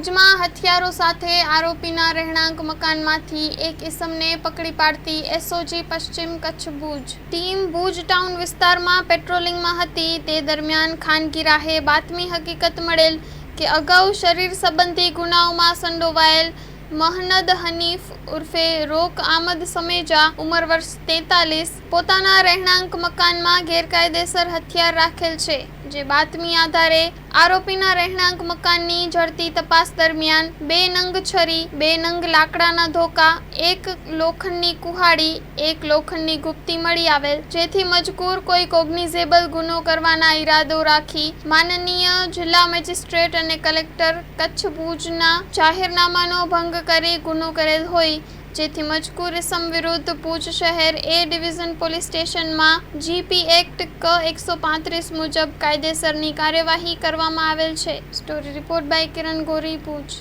ભુજમાં હથિયારો સાથે આરોપીના રહેણાંક મકાનમાંથી એક ઇસમને પકડી પાડતી એસઓજી પશ્ચિમ કચ્છ ભુજ. ટીમ ભુજ ટાઉન વિસ્તારમાં પેટ્રોલિંગમાં હતી. તે દરમિયાન ખાનગી રાહે બાતમી હકીકત મળેલ કે અગાઉ શરીર સંબંધી ગુનાઓમાં સંડોવાયેલ મહનદ હનીફ ઉર્ફે રોક આમદ સમેજા ઉંમર વર્ષ તેતાલીસ, પોતાના રહેણાંક મકાનમાં ગેરકાયદેસર હથિયાર રાખેલ છે. જે બાતમી આધારે આરોપીના રહેણાંક મકાનની ઝડપી તપાસ દરમિયાન બે નંગ છરી, બે નંગ લાકડાના ધોકા, એક લોખંડની કુહાડી, એક લોખંડની ગુપ્તી મળી આવેલ, જેથી મજકૂર કોઈ કોગ્નિઝેબલ ગુનો કરવાના ઈરાદો રાખી માનનીય જિલ્લા મેજિસ્ટ્રેટ અને કલેક્ટર કચ્છ ભુજના જાહેરનામાનો ભંગ કરી ગુનો કરેલ હોય જેથી મજકૂર ઇસમ વિરુદ્ધ ભુજ શહેર એ ડિવિઝન પોલીસ સ્ટેશનમાં જીપી એક્ટ ક એકસો પાંત્રીસ મુજબ કાયદેસરની કાર્યવાહી કરવામાં આવેલ છે. Story report by Kiran Gori, Bhuj.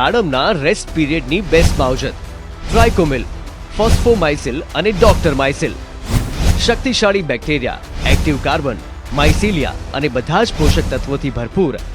નાડમના રેસ્ટ પીરિયડની બેસ્ટ માવજત ટ્રાઇકોમિલ, ફોસ્ફોમાઇસિલ અને ડોક્ટર માઇસિલ. શક્તિશાળી બેક્ટેરિયા, એક્ટિવ કાર્બન, માઇસિલિયા અને બધા જ પોષક તત્વોથી ભરપૂર